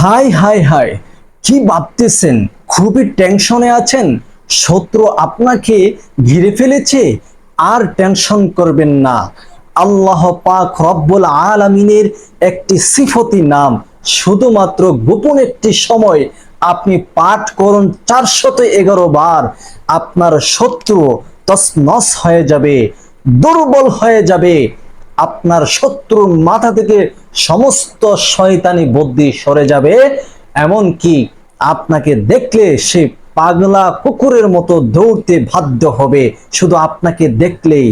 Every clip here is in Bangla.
হাই হাই হাই, কি ভাবতেছেন? খুবই টেনশনে আছেন? শত্রু আপনাকে ঘিরে ফেলেছে? আর টেনশন করবেন না। আল্লাহ পাক রব্বুল আলামিনের একটি সিফতি নাম, শুধুমাত্র গোপন একটি সময় আপনি পাঠ করুন চারশত এগারো বার। আপনার শত্রু তসনস হয়ে যাবে, দুর্বল হয়ে যাবে। আপনার শত্রুর মাথা থেকে সমস্ত শয়তানি বুদ্ধি সরে যাবে। এমন কি আপনাকে দেখলে সে পাগলা কুকুরের মতো দৌড়তে বাধ্য হবে। শুধু আপনাকে দেখলেই।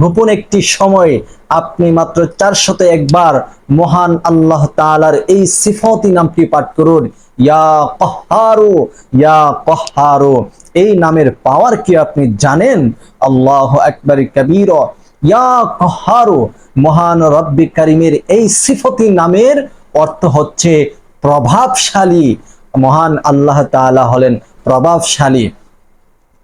গোপন একটি সময় আপনি মাত্র চারশত একবার মহান আল্লাহ তাআলার এই সিফতি নামটি পাঠ করুন। ইয়া কহারু ইয়া কহারু। এই নামের পাওয়ার কি আপনি জানেন? আল্লাহ আকবার, কবির। ইয়া কহারু, মহান রব্বি করিমের এই সিফতি নামের অর্থ হচ্ছে প্রভাবশালী। মহান আল্লাহ তাআলা হলেন প্রভাবশালী।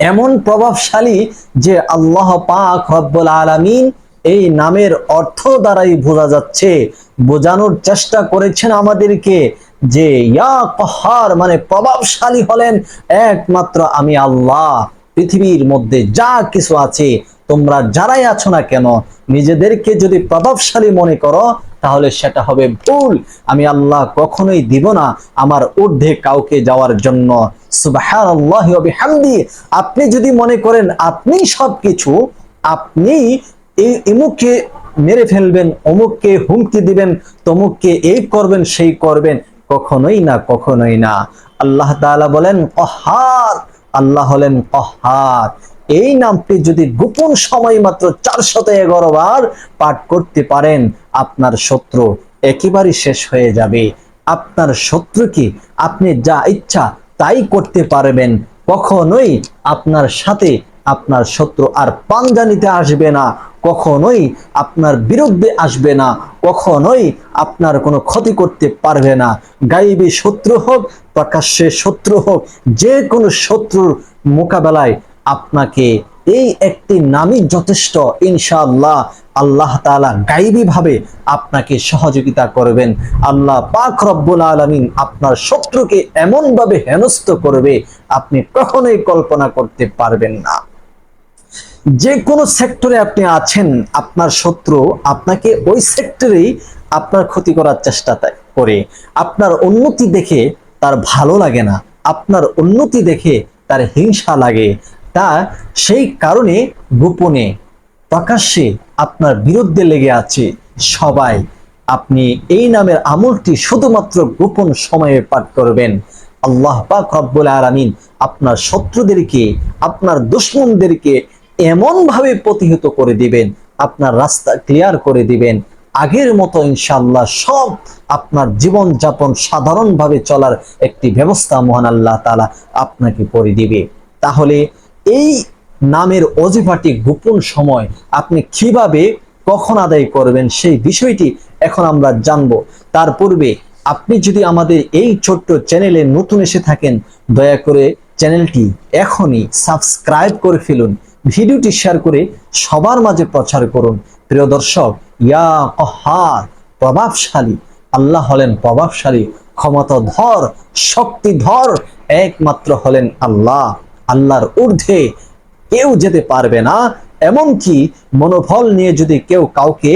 এমন প্রভাবশালী যে আল্লাহ পাক রব্বুল আলামিন এই নামের অর্থ দ্বারাই বোঝা যাচ্ছে, বোঝানোর চেষ্টা করেছেন আমাদেরকে যে ইয়া কহার মানে প্রভাবশালী হলেন একমাত্র আমি আল্লাহ। পৃথিবীর মধ্যে যা কিছু আছে তোমরা যারাই আছো না কেন, নিজেদেরকে যদি প্রভাবশালী মনে করো, তাহলে সেটা হবে ভুল। আমি আল্লাহ কখনোই দিব না আমার ঊর্ধ্বে কাউকে যাওয়ার জন্য। আপনি যদি মনে করেন আপনি সবকিছু, আপনি এই ইমুককে মেরে ফেলবেন, অমুককে হুমকি দিবেন, তমুককে এই করবেন, সেই করবেন, কখনোই না কখনোই না। আল্লাহ তাআলা বলেন কহার আল্লাহ হলেন কহার এই নামটি যদি গোপন সময় মাত্র চারশত এগারো বার পাঠ করতে পারেন, আপনার শত্রু একেবারে শেষ হয়ে যাবে। আপনার শত্রুকে আপনি যা ইচ্ছা তাই করতে পারবেন। কখনোই আপনার সাথে আপনার শত্রু আর পাঞ্জা নিতে আসবে না। কখনোই আপনার বিরুদ্ধে আসবে না। কখনোই আপনার কোনো ক্ষতি করতে পারবে না। গাইবী শত্রু হোক, প্রকাশ্যে শত্রু হোক, যে কোনো শত্রুর মোকাবেলায় আপনাকে এই একটি নামই যথেষ্ট। ইনশাআল্লাহ আল্লাহ তাআলা গাইবী ভাবে আপনাকে সহযোগিতা করবেন। আল্লাহ পাক রব্বুল আলামিন আপনার শত্রুকে এমন ভাবে হেনস্থ করবে, আপনি কখনোই কল্পনা করতে পারবেন না। যে কোনো সেক্টরে আপনি আছেন, আপনার শত্রু আপনাকে ওই সেক্টরেই আপনার ক্ষতি করার চেষ্টা করে। আপনার উন্নতি দেখে তার ভালো লাগে না, আপনার উন্নতি দেখে তার হিংসা লাগে। তা সেই কারণে গোপনে প্রকাশ্যে আপনার বিরুদ্ধে লেগে আছে সবাই। আপনি এই নামের আমলটি শুধুমাত্র গোপন সময়ে পাঠ করবেন। আল্লাহ পাক রব্বুল আলামিন আপনার শত্রুদেরকে, আপনার দুশ্মনদেরকে এমন ভাবে প্রতিহত করে দিবেন, আপনার রাস্তা ক্লিয়ার করে দিবেন। আগের মতো ইনশাআল্লাহ সব আপনার জীবন যাপন সাধারণভাবে চলার একটি ব্যবস্থা মহান আল্লাহ তাআলা আপনাকে করে দিবে। তাহলে এই নামের অজিফাটি গোপন সময় আপনি কীভাবে কখন আদায় করবেন সেই বিষয়টি এখন আমরা জানব। তার পূর্বে আপনি যদি আমাদের এই ছোট্ট চ্যানেলে নতুন এসে থাকেন, দয়া করে চ্যানেলটি এখনই সাবস্ক্রাইব করে ফেলুন। ভিডিওটি শেয়ার করে সবার মাঝে প্রচার করুন। প্রিয় দর্শক, ইয়া কহার প্রভাবশালী, আল্লাহ হলেন প্রভাবশালী, ক্ষমতাধর, শক্তিধর, একমাত্র হলেন আল্লাহ। আল্লাহর ঊর্ধ্বে কেউ যেতে পারবে না, এমনকি মনোফল নিয়ে যদি কেউ কাউকে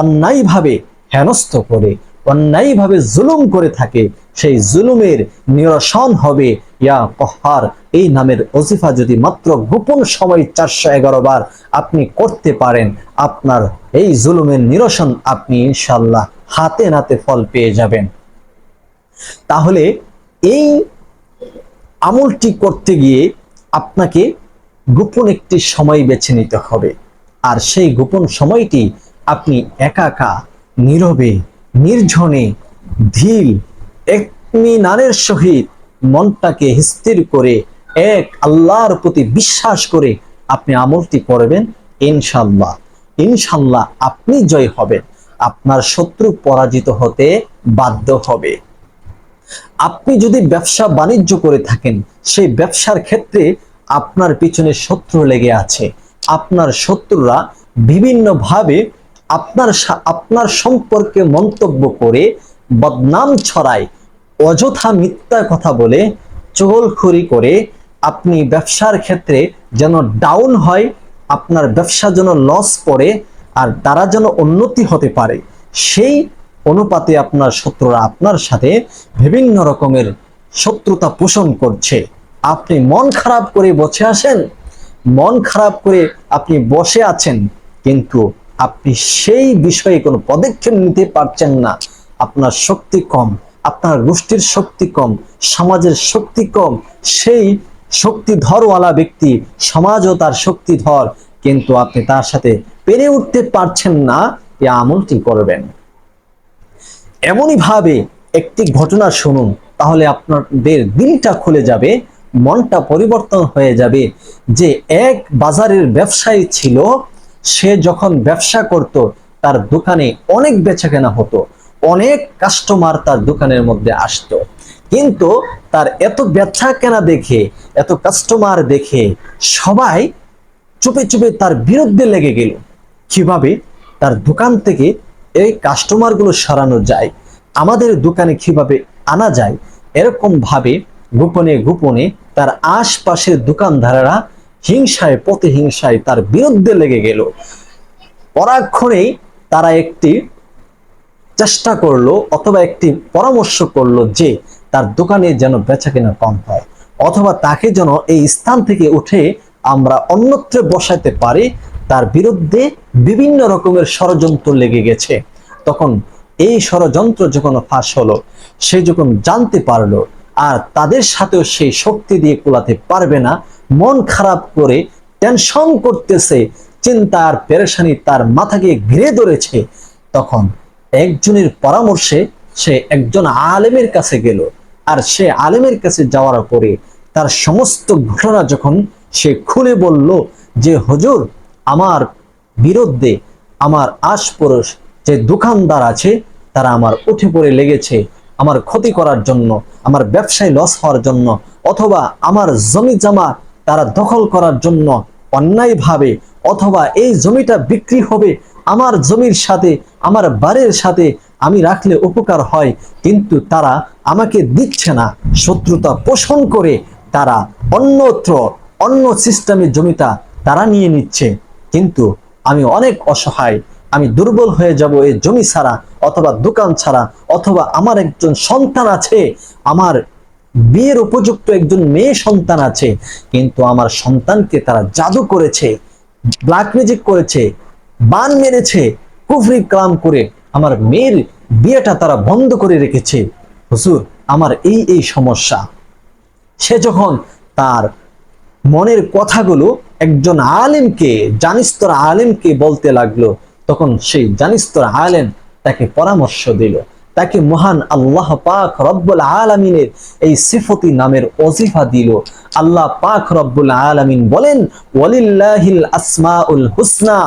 অন্যায়ভাবে হেনস্থ করে, অন্যায়ভাবে জুলুম করে থাকে, সেই জুলুমের নিরসন হবে। ইয়া কহার, এই নামের ওজিফা যদি মাত্র গোপন সময় চারশো এগারো বার আপনি করতে পারেন, আপনার এই জুলুমের নিরসন আপনি ইনশাল্লাহ হাতে নাতে ফল পেয়ে যাবেন। তাহলে এই আমলটি করতে গিয়ে আপনাকে গোপন একটি সময় বেছে নিতে হবে। আর সেই গোপন সময়টি আপনি একা একা, নীরবে নির্জনে ধীর একমিনানের সহিত মনটাকে স্থির করে, এক আল্লাহর প্রতি বিশ্বাস করে আপনি আমলটি করবেন ইনশাল্লাহ ইনশাল্লাহ আপনি জয় হবেন। আপনার শত্রু পরাজিত হতে বাধ্য হবে। আপনি যদি ব্যবসা বাণিজ্য করে থাকেন, সেই ব্যবসার ক্ষেত্রে আপনার পিছনে শত্রু লেগে আছে। আপনার শত্রুরা বিভিন্নভাবে আপনার আপনার সম্পর্কে মন্তব্য করে বদনাম ছড়ায়, অযথা মিথ্যা কথা বলে চগলখড়ি করে আপনি ব্যবসার ক্ষেত্রে যেন ডাউন হয়, আপনার ব্যবসা যেন লস পড়ে, আর তারা যেন উন্নতি হতে পারে। সেই অনুপাতে আপনার শত্রুরা আপনার সাথে বিভিন্ন রকমের শত্রুতা পোষণ করছে। আপনি মন খারাপ করে বসে আসেন মন খারাপ করে আপনি বসে আছেন, কিন্তু আপনি সেই বিষয়ে কোনো পদক্ষেপ নিতে পারছেন না। আপনার শক্তি কম, আপনার গোষ্ঠীর শক্তি কম, সমাজের শক্তি কম, সেই শক্তিধরওয়ালা ব্যক্তি সমাজও তার শক্তিধর, কিন্তু আপনি তার সাথে পেরে উঠতে পারছেন না এ আমলটি করবেন। এমনই ভাবে একটি ঘটনা শুনুন, তাহলে আপনাদের দিলটা খুলে যাবে, মনটা পরিবর্তন হয়ে যাবে। যে এক বাজারের ব্যবসায়ী ছিল, সে যখন ব্যবসা করত, তার দোকানে অনেক বেচাকেনা হতো, অনেক কাস্টমার তার দোকানের মধ্যে আসতো। কিন্তু তার এত বেচা কেনা দেখে, এত কাস্টমার দেখে, সবাই চুপে চুপে তার বিরুদ্ধে লেগে গেল। কীভাবে? তার দোকান থেকে এই কাস্টমারগুলো সরানো যায়, আমাদের দোকানে কীভাবে আনা যায়, এরকম ভাবে গোপনে গোপনে তার আশপাশের দোকানদারেরা হিংসায়, প্রতিহিংসায় তার বিরুদ্ধে লেগে গেল। পরাক্ষণেই তারা একটি চেষ্টা করল অথবা একটি পরামর্শ করল যে তার দোকানে যেন বেচা কেনা কম হয়, অথবা তাকে যেন এই স্থান থেকে উঠে আমরা অন্যত্র বসাইতে পারি তার বিরুদ্ধে বিভিন্ন রকমের ষড়যন্ত্র লেগে গেছে। তখন এই ষড়যন্ত্র যখন ফাঁস হলো, সে যখন জানতে পারল আর তাদের সাথেও সেই শক্তি দিয়ে কুলাতে পারবে না, মন খারাপ করে টেনশন করতেছে, চিন্তা আর পেরেশানি তার মাথাকে ঘিরে ধরেছে। তখন একজনের পরামর্শে সে একজন আলেমের কাছে গেল আর সে আলেমের কাছে যাওয়ার পরে তার সমস্ত ঘটনা যখন সে খুলে বলল যে, হুজুর আমার বিরুদ্ধে আমার আশপড়োশ যে দোকানদার আছে, তারা আমার উঠে পড়ে লেগেছে আমার ক্ষতি করার জন্য, আমার ব্যবসায় লস হওয়ার জন্য, অথবা আমার জমি জামা তারা দখল করার জন্য অন্যায়ভাবে, অথবা এই জমিটা বিক্রি হবে আমার জমির সাথে, আমার বাড়ির সাথে আমি রাখলে উপকার হয়, কিন্তু তারা আমাকে দিচ্ছে না। শত্রুতা পোষণ করে তারা অন্যত্র, অন্য সিস্টেমের জমিটা তারা নিয়ে নিচ্ছে। কিন্তু আমি অনেক অসহায়, আমি দুর্বল হয়ে যাব এই জমি ছাড়া অথবা দোকান ছাড়া অথবা আমার একজন সন্তান আছে, আমার বিয়ের উপযুক্ত একজন মেয়ে সন্তান আছে, কিন্তু আমার সন্তানকে তারা জাদু করেছে ব্ল্যাক ম্যাজিক করেছে, বান মেরেছে, কুফরি কালাম করে আমার মেয়ের বিয়েটা তারা বন্ধ করে রেখেছে। হুজুর, আমার এই এই সমস্যা। সে যখন তার মনের কথাগুলো একজন আলেমকে, জানিস্তর আলেমকে বলতে লাগল। তখন সেই জানিস্তর আলেম তাকে পরামর্শ দিল। তাকে মহান আল্লাহ পাক রব্বুল আলমিনের এই সিফতি নামের অজিফা দিল। আল্লাহ পাক রব্বুল আলমিন বলেন, ওয়ালিল্লাহিল আসমাউল হুসনা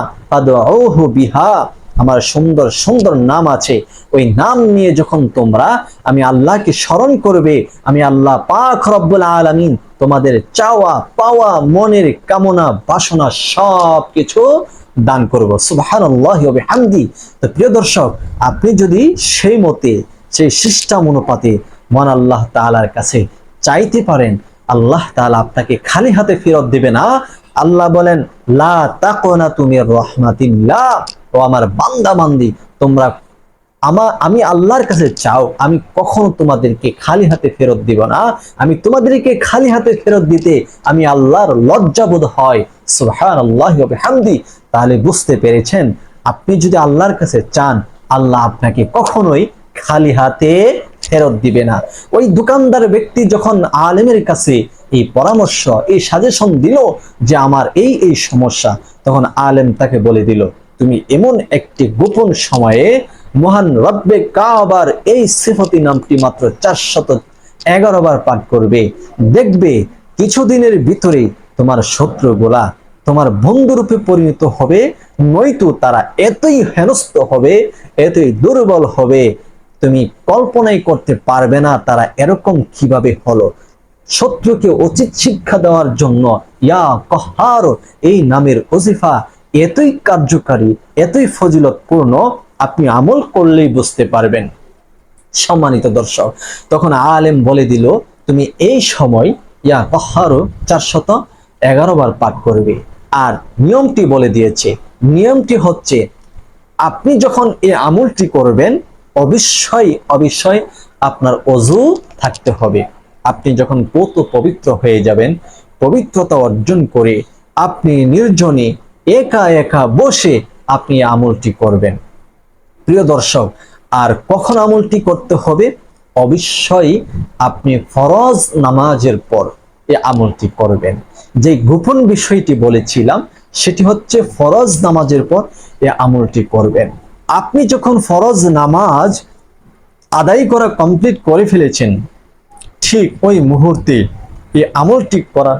বিহা। আমার সুন্দর সুন্দর নাম আছে। ওই নাম নিয়ে যখন তোমরা, আমি আল্লাহকে স্মরণ করবে, আমি আল্লাহ পাক রব্বুল আলামিন তোমাদের চাওয়া, পাওয়া, মনের কামনা, বাসনা সব কিছু দান করব। ওয়া তো প্রিয় দর্শক, আপনি যদি সেই মতে, সেই সিস্টেম অনুপাতে মন আল্লাহ তাআলার কাছে চাইতে পারেন, আল্লাহ তাআলা আপনাকে খালি হাতে ফেরত দেবে না। আল্লাহ বলেন, লা তাকনা তুমি রহমাতিল্লাহ। ও আমার বান্দা বান্দি, তোমরা আমার আমি আল্লাহর কাছে চাও, আমি কখনো তোমাদেরকে খালি হাতে ফেরত দিব না। আমি তোমাদেরকে খালি হাতে ফেরত দিতে আমি আল্লাহর লজ্জাবোধ হয়। সুহান আল্লাহ হামদি তাহলে বুঝতে পেরেছেন? আপনি যদি আল্লাহর কাছে চান, আল্লাহ আপনাকে কখনোই খালি হাতে ফেরত দিবে না। ওই দোকানদার ব্যক্তি যখন আলেমের কাছে এই পরামর্শ, এই সাজেশন দিল যে আমার এই এই সমস্যা, তখন আলেম তাকে বলে দিল তুমি এমন একটি গোপন সময়ে মহান রব্বে কাবার এই সিফতি নামটি মাত্র চারশত এগারো বার পাঠ করবে। দেখবে কিছুদিনের ভিতরে তোমার শত্রুগুলা তোমার বন্ধুরূপে পরিণত হবে, নয়তো তারা এতই হেনস্ত হবে, এতই দুর্বল হবে। তুমি কল্পনাই করতে পারবে না তারা এরকম কীভাবে হলো। শত্রুকে উচিত শিক্ষা দেওয়ার জন্য ইয়া কহার, এই নামের ওজিফা এতই কার্যকারী, এতই ফজিলতপূর্ণ, আপনি আমল করলেই বুঝতে পারবেন। সম্মানিত দর্শক, তখন আলেম বলে দিল, তুমি এই সময় ইয়া কহারো চারশত এগারো বার পাঠ করবে। আর নিয়মটি বলে দিয়েছে, নিয়মটি হচ্ছে, আপনি যখন এই আমলটি করবেন, অবশ্যই অবশ্যই আপনার অজু থাকতে হবে। আপনি যখন পত পবিত্র হয়ে যাবেন, পবিত্রতা অর্জন করে আপনি নির্জনে একা একা বসে আপনি আমলটি করবেন। প্রিয় দর্শক, আর কখন আমলটি করতে হবে? অবশ্যই আপনি ফরজ নামাজের পর এ আমলটি করবেন। যে গোপন বিষয়টি বলেছিলাম, সেটি হচ্ছে ফরজ নামাজের পর এ আমলটি করবেন। আপনি যখন ফরজ নামাজ আদায় করা কমপ্লিট করে ফেলেছেন, ঠিক ওই মুহূর্তে এই আমলটি করার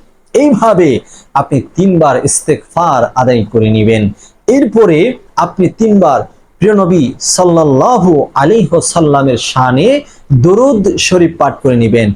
এইভাবে আপনি তিনবার ইস্তেগফার আদায় করে নেবেন। এরপরে আপনি তিনবার প্রিয় নবী সাল্লাল্লাহু আলাইহি সাল্লামের শানে দরুদ শরীফ পাঠ করে নেবেন।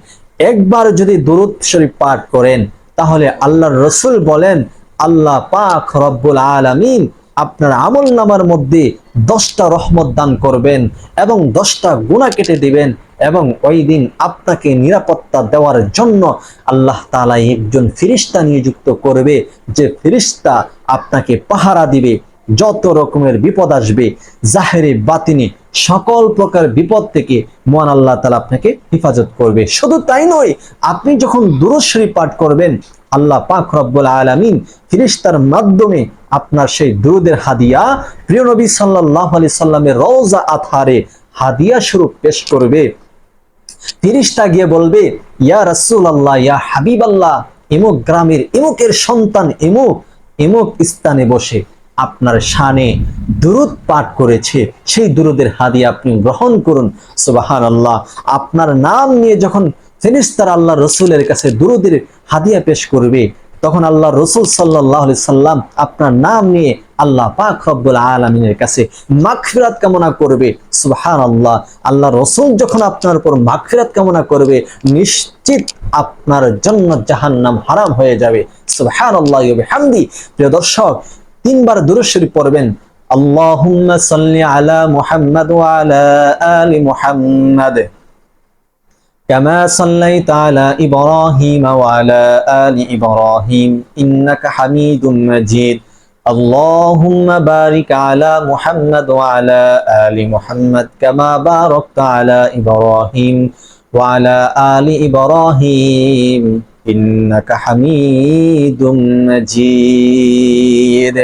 একবার যদি দরুদ শরীফ পাঠ করেন, তাহলে আল্লাহর রসুল বলেন, আল্লাহ পাক রব্বুল আলামিন আপনার আমল নামার মধ্যে দশটা রহমত দান করবেন এবং দশটা গুণা কেটে দিবেন। এবং ওই দিন আপনাকে নিরাপত্তা দেওয়ার জন্য আল্লাহ তালা একজন ফিরিস্তা নিযুক্ত করবে, যে ফিরিস্তা আপনাকে পাহারা দিবে, যত রকমের বিপদ আসবে, জাহেরে বাতিনি সকল প্রকার বিপদ থেকে মহান আল্লাহ তালা আপনাকে হেফাজত করবে। শুধু তাই নয়, আপনি যখন দুরশ্বরী পাঠ করবেন, আল্লাহ পাক রব্বুল আলামিন ফিরিস্তার মাধ্যমে আপনার সেই দুরুদের হাদিয়া, প্রিয় নবী সাল্লাল্লাহু আলাইহি সাল্লামের রওজা আথারে হাদিয়া স্বরূপ পেশ করবে। ফিরিস্তা গিয়ে বলবে, ইয়া রসুল আল্লাহ ইয়া হাবিব আল্লাহ ইমুক গ্রামের ইমুকের সন্তান ইমুক ইমুক স্থানে বসে আপনার শানে দুরুদ পাঠ করেছে। সেই দুরুদের হাদিয়া আপনি গ্রহণ করুন। সুবাহান আল্লাহ আপনার নাম নিয়ে যখন ফেরিস্তার আল্লাহ রসুলের কাছে দুরুদের হাদিয়া পেশ করবে তখন আল্লাহ রসুল সাল্লাহ সাল্লাম আপনার নাম নিয়ে আল্লাহ পাক রব্বুল আলমিনের কাছে মাগফিরাত কামনা করবে। সুবহান আল্লাহ আল্লাহ রসুল যখন আপনার উপর মাগফিরাত কামনা করবে, নিশ্চিত আপনার জন্য জাহান্নাম হারাম হয়ে যাবে। সুবহান আল্লাহ হামদি প্রিয় দর্শক, তিনবার দুরূদ শরীফ পড়বেন। আল্লাহ সাল্লি আলা মুহাম্মাদ আলা আলি মুহাম্মাদ। كما صليت على إبراهيم وعلى آل إبراهيم إنك حميد مجيد اللهم بارك على محمد وعلى آل محمد كما باركت على إبراهيم وعلى آل إبراهيم إنك حميد مجيد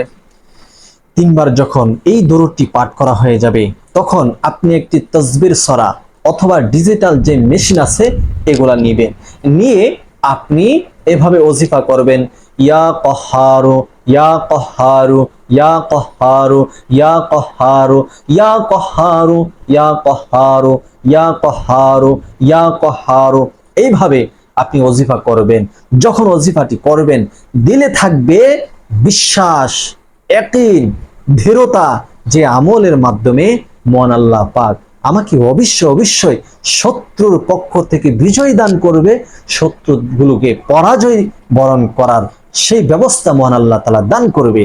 তিনবার যখন এই দরুদটি পাঠ করা হয়ে যাবে তখন আপনি একটি তসবির সরা অথবা ডিজিটাল যে মেশিন আছে, এগুলা নিবেন। নিয়ে আপনি এভাবে ওজিফা করবেন। ইয়া কহারো, ইয়া কহারু ইয়া কহারু ইয়া কহারু ইয়া কহারু ইয়া কহারু ইয়া কহারু ইয়া কহারু। এইভাবে আপনি ওজিফা করবেন। যখন ওজিফাটি করবেন, দিলে থাকবে বিশ্বাস, একই, ধীরতা যে আমলের মাধ্যমে মন আল্লাহ পাক আমাকে অবশ্যই অবশ্যই শত্রুর পক্ষ থেকে বিজয় দান করবে। শত্রুগুলোকে পরাজয় বরণ করার সেই ব্যবস্থা মহান আল্লাহ তালা দান করবে।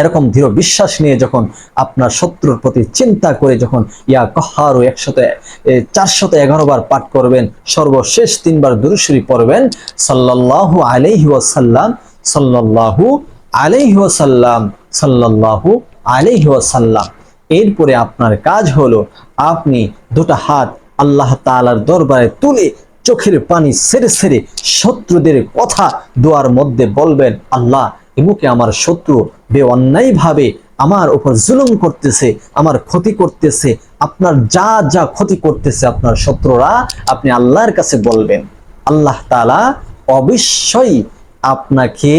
এরকম দৃঢ় বিশ্বাস নিয়ে যখন আপনার শত্রুর প্রতি চিন্তা করে যখন ইয়া কহারো একশত চারশত এগারো বার পাঠ করবেন, সর্বশেষ তিনবার দুরুশরী পড়বেন, সাল্লাল্লাহু আলাইহি ওয়াসাল্লাম, সাল্লাল্লাহু আলাইহি ওয়াসাল্লাম, সাল্লাল্লাহু আলাইহি এরপরে আপনার কাজ হলো আপনি দুটো হাত আল্লাহ তাআলার দরবারে তুলে চোখের পানি সেরে সেরে শত্রুদের কথা দোয়ার মধ্যে বলবেন, আল্লাহ, এমুকে আমার শত্রু বে অন্যায়ভাবে আমার উপর জুলুম করতেছে, আমার ক্ষতি করতেছে, আপনার যা যা ক্ষতি করতেছে আপনার শত্রুরা আপনি আল্লাহর কাছে বলবেন। আল্লাহ তাআলা অবশ্যই আপনাকে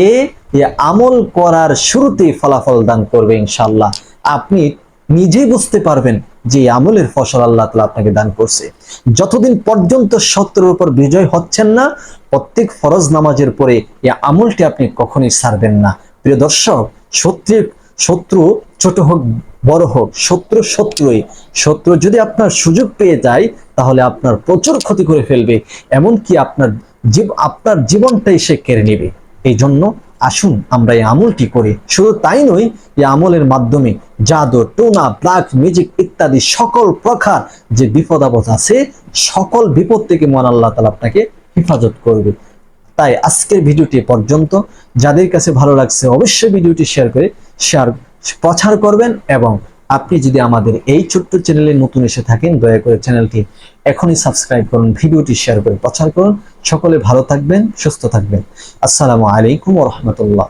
আমল করার শুরুতেই ফলাফল দান করবে ইনশাল্লাহ আপনি নিজেই বুঝতে পারবেন যে আমলের ফসল আল্লাহ তালা আপনাকে দান করছে। যতদিন পর্যন্ত শত্রুর উপর বিজয় হচ্ছেন না, প্রত্যেক ফরজ নামাজের পরে এই আমলটি আপনি কখনোই ছাড়বেন না। প্রিয় দর্শক শত্রুর শত্রু ছোট হোক, বড় হোক, শত্রু শত্রুই। শত্রু যদি আপনার সুযোগ পেয়ে যায়, তাহলে আপনার প্রচুর ক্ষতি করে ফেলবে, এমনকি আপনার জীব, আপনার জীবনটাই সে কেড়ে নেবে। এই জন্য আসুন আমরা এই আমলটি করি। শুধু তাই নয়, এই আমলের মাধ্যমে জাদু, টোনা ব্ল্যাক মিউজিক ইত্যাদি সকল প্রকার যে বিপদ আপদ আছে, সকল বিপদ থেকে মহান আল্লাহ তালা আপনাকে হেফাজত করবে। তাই আজকের ভিডিওটি পর্যন্ত। যাদের কাছে ভালো লাগছে অবশ্যই ভিডিওটি শেয়ার করে, শেয়ার, প্রচার করবেন এবং আপনি যদি আমাদের এই ছোট্ট চ্যানেলে নতুন এসে থাকেন, দয়া করে চ্যানেলটি এখনই সাবস্ক্রাইব করুন, ভিডিওটি শেয়ার করে প্রচার করুন। সকলে ভালো থাকবেন, সুস্থ থাকবেন। আসসালামু আলাইকুম রহমতুল্লাহ।